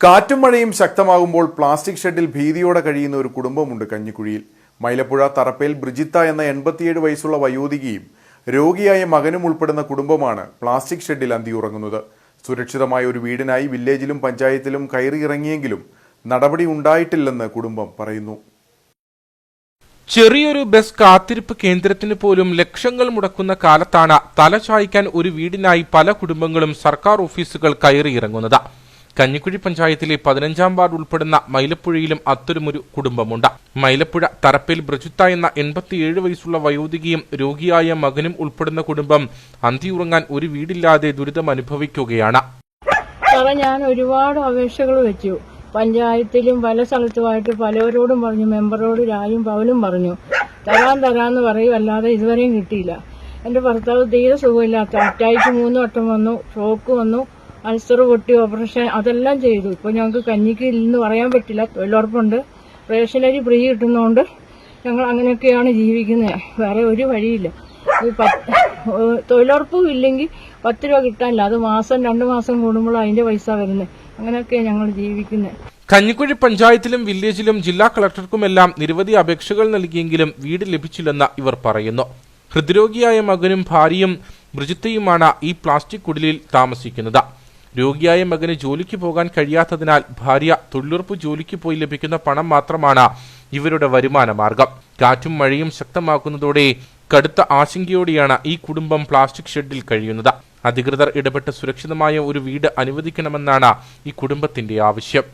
കാറ്റും മഴയും ശക്തമാകുമ്പോൾ പ്ലാസ്റ്റിക് ഷെഡിൽ ഭീതിയോടെ കഴിയുന്ന ഒരു കുടുംബമുണ്ട് കഞ്ഞിക്കുഴിയിൽ. മൈലപ്പുഴ തറപ്പേൽ ബ്രിജിത്ത എന്ന എൺപത്തിയേഴ് വയസ്സുള്ള വയോധികയും രോഗിയായ മകനും ഉൾപ്പെടുന്ന കുടുംബമാണ് പ്ലാസ്റ്റിക് ഷെഡിൽ അന്തിയുറങ്ങുന്നത്. സുരക്ഷിതമായ ഒരു വീടിനായി വില്ലേജിലും പഞ്ചായത്തിലും കയറിയിറങ്ങിയെങ്കിലും നടപടി ഉണ്ടായിട്ടില്ലെന്ന് കുടുംബം പറയുന്നു. ചെറിയൊരു ബസ് കാത്തിരിപ്പ് കേന്ദ്രത്തിന് പോലും ലക്ഷങ്ങൾ മുടക്കുന്ന കാലത്താണ് തല ചായ്ക്കാൻ ഒരു വീടിനായി പല കുടുംബങ്ങളും സർക്കാർ ഓഫീസുകൾ കയറിയിറങ്ങുന്നത് കഞ്ഞിക്കുഴി പഞ്ചായത്തിലെ പതിനഞ്ചാം വാർഡ് ഉൾപ്പെടുന്ന മൈലപ്പുഴയിലും അത്തരമൊരു കുടുംബമുണ്ട്. മൈലപ്പുഴ തറപ്പിൽ ബ്രജുത്ത എന്ന എൺപത്തിയേഴ് വയസ്സുള്ള വയോധികയും രോഗിയായ മകനും ഉൾപ്പെടുന്ന കുടുംബം അന്തിയുറങ്ങാൻ ഒരു വീടില്ലാതെ ദുരിതം അനുഭവിക്കുകയാണ്. ഞാൻ ഒരുപാട് അപേക്ഷകൾ വെച്ചു. പഞ്ചായത്തിലും പല സ്ഥലത്തുമായിട്ട് പലവരോടും പറഞ്ഞു മെമ്പറോട് രായും പവലും പറഞ്ഞു. തരാൻ തരാന്ന് പറയും അല്ലാതെ ഇതുവരെയും കിട്ടിയില്ല. എന്റെ ഭർത്താവ് തീരെ സുഖമില്ലാത്ത അറ്റാക്ക് മൂന്ന് വട്ടം വന്നു ഷോക്ക് വന്നു. അൾസർ പൊട്ടി ഓപ്പറേഷൻ അതെല്ലാം ചെയ്തു. ഇപ്പോൾ ഞങ്ങൾക്ക് കഞ്ഞിക്ക് ഇല്ലെന്ന് പറയാൻ പറ്റില്ല. തൊഴിലുറപ്പുണ്ട് റേഷനരി ഫ്രീ കിട്ടുന്നതുകൊണ്ട് ഞങ്ങൾ അങ്ങനെയൊക്കെയാണ് ജീവിക്കുന്നത് വേറെ ഒരു വഴിയില്ല. തൊഴിലുറപ്പും ഇല്ലെങ്കിൽ പത്ത് രൂപ കിട്ടാനില്ല. അത് മാസം രണ്ട് മാസം കൂടുമ്പോൾ അതിന്റെ പൈസ വരുന്നത് അങ്ങനെയൊക്കെയാണ് ഞങ്ങൾ ജീവിക്കുന്നത് കഞ്ഞിക്കുഴി പഞ്ചായത്തിലും വില്ലേജിലും ജില്ലാ കളക്ടർക്കുമെല്ലാം നിരവധി അപേക്ഷകൾ നൽകിയെങ്കിലും വീട് ലഭിച്ചില്ലെന്ന് ഇവർ പറയുന്നു. ഹൃദ്രോഗിയായ മകനും ഭാര്യയും ബ്രിജിത്തയുമാണ് ഈ പ്ലാസ്റ്റിക് കുടിലിൽ താമസിക്കുന്നത്. രോഗിയായ മകന് ജോലിക്ക് പോകാൻ കഴിയാത്തതിനാൽ ഭാര്യ തൊഴിലുറപ്പ് ജോലിക്ക് പോയി ലഭിക്കുന്ന പണം മാത്രമാണ് ഇവരുടെ വരുമാന മാർഗം. കാറ്റും മഴയും ശക്തമാക്കുന്നതോടെ കടുത്ത ആശങ്കയോടെയാണ് ഈ കുടുംബം പ്ലാസ്റ്റിക് ഷെഡിൽ കഴിയുന്നത്. അധികൃതർ ഇടപെട്ട് സുരക്ഷിതമായ ഒരു വീട് അനുവദിക്കണമെന്നാണ് ഈ കുടുംബത്തിന്റെ ആവശ്യം.